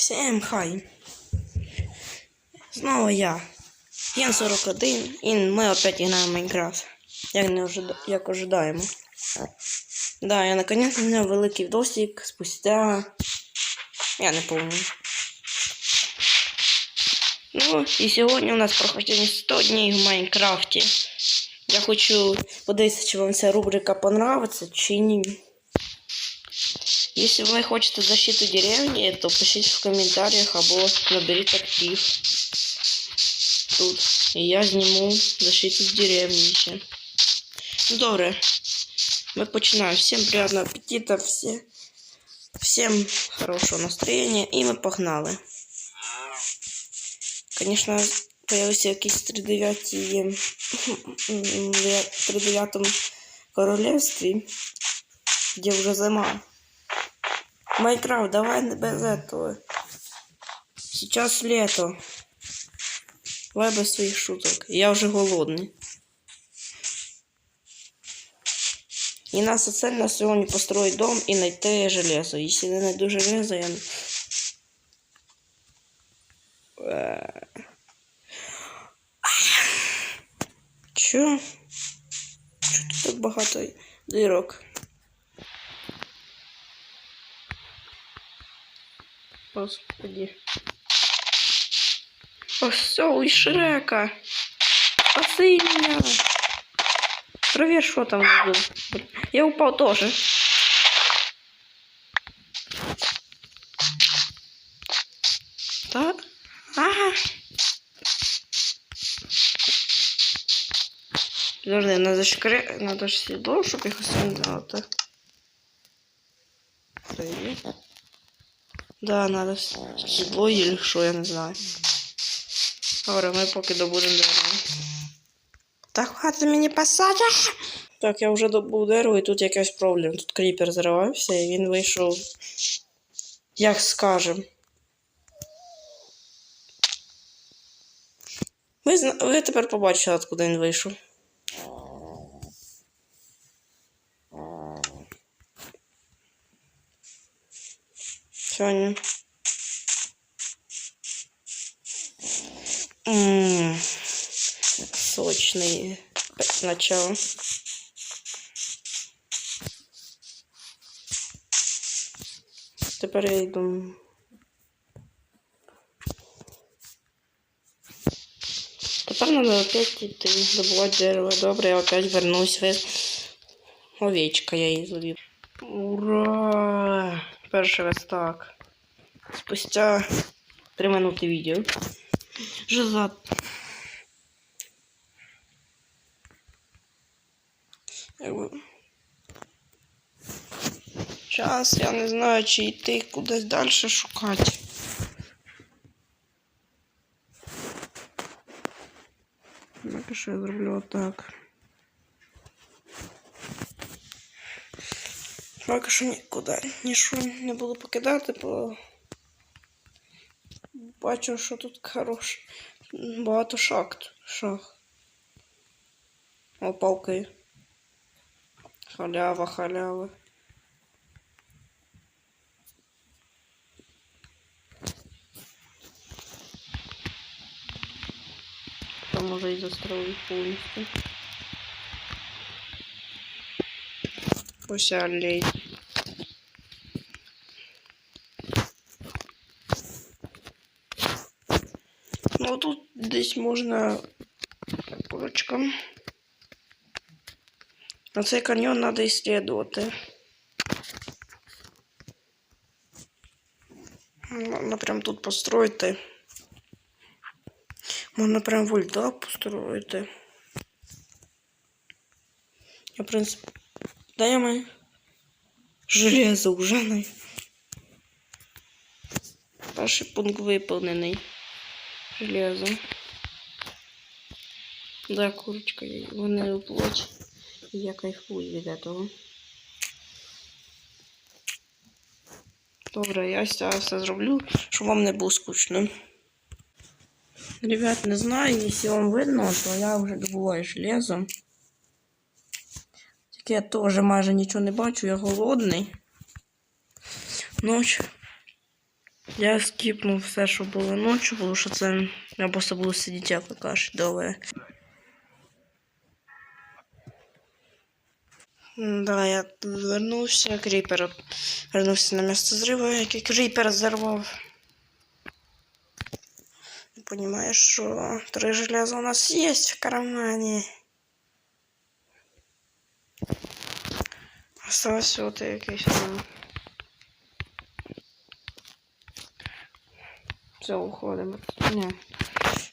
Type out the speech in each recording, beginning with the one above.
Всем хай. Снова я. Ген 41 і ми опять граємо в Майнкрафт. Як, не ожида... як ожидаємо. Да, я наконец зняв великий відосик спустя. Я не помню. Ну, і сьогодні у нас проходить 100 днів в Майнкрафті. Я хочу подивитися, чи вам ця рубрика понравиться, чи ні. Если вы хотите защиту деревни, то пишите в комментариях або наберите актив. Тут. І я зніму защиту деревні ще. Ну добре. Ми починаємо. Всім приятного аппетита, всі... всім хорошого настроєння і ми погнали. Конечно, появився якийсь 39 в 39 королевстві, де вже зима. Майнкрафт, давай не без этого. Сейчас лето. Давай без своих шуток. Я уже голодный. И наша цель на сегодня построить дом и найти железо. Если не найду железо, я... Э. Чё? Чё тут так багато дырок? Господи. Все, из Шрека. Спаси меня. Проверь, что там. Блин, Я упал тоже. Так. Ага. Подожди, надо ж кре... Надо ж седло, чтобы их остановить. Привет. Да, надо с- седло или що, я не знаю. Добре, ми поки добудемо дерево. Так хватить мені пасати. Так, я вже добув дерево і тут якась проблема. Тут кріпер зривався і він вийшов. Як скажем. Ви, зна- ви тепер побачите, откуда він вийшов. Сьогодні. Ммм, сочный п- начало. Тепер я йду. Тепер треба опять йти добувати дерево. Добре, я опять вернусь. Ви... Овечка я її зловив. Ура! Перший раз так. Спустя 3 минути відео. Жиза. Якби. Час, я не знаю, чи йти кудись далі шукати. Що я зроблю отак. Поки що нікуди нічого не буду покидати, бо бачу, що тут хорош. Багато шахт. Шах. О, палки. Халява, халява. Там може і застроїть повністю. Ось аллей. Ну тут десь можна курочкам. А цей каньйон треба исследувати. Можна прям тут построїти. Можна прям вольта построїти. Я, в принципі, даємо железо вже не. Перший пункт виповнений. Железо. Да, курочка, вони плоть. І я кайфую від этого. Добре, я зараз все зроблю, щоб вам не було скучно. Ребят, не знаю, якщо вам видно, то я вже добуваю железо. Я теж майже нічого не бачу, я голодний. Ночь. Я скіпнув все, що було ночі, тому що це я просто буду сидіти, як ви кажете, Да, я вернувся, кріпер вернувся на місце зриву, який кріпер зірвав. Понимаешь, що три железа у нас есть в кармані. Осталось от якийсь там. Все, уходимо. Ні.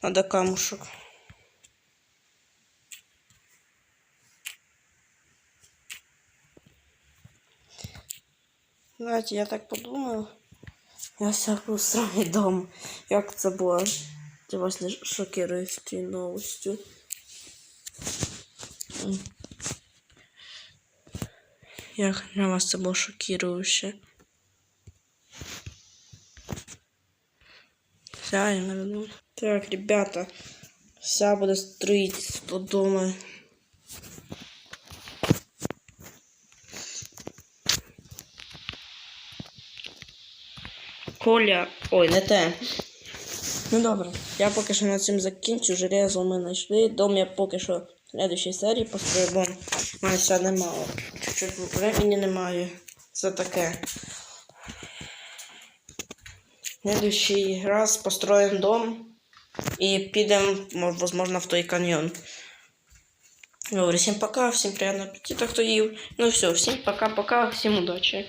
Надо камушек. Знаєте, я так подумав. Я всяку сраний дом. Як це було? Я вас не шокирую з цією новостю. На вас це було шокіруюче. Вся я наведу. Так, ребята, вся буде строительство дома. Коля. Ой, не те. Ну добре, я поки що на цим закінчу. Железо ми знайшли. Дом я поки що в следующій серії мене ще немало. Чуть-чуть времени немає. Це таке. Следующий раз построїмо дом і підемо, мож- возможно, в той каньйон. Говорю, всім пока, всім приємного аппетита, хто їв. Ну все, всім пока-пока, всім удачі.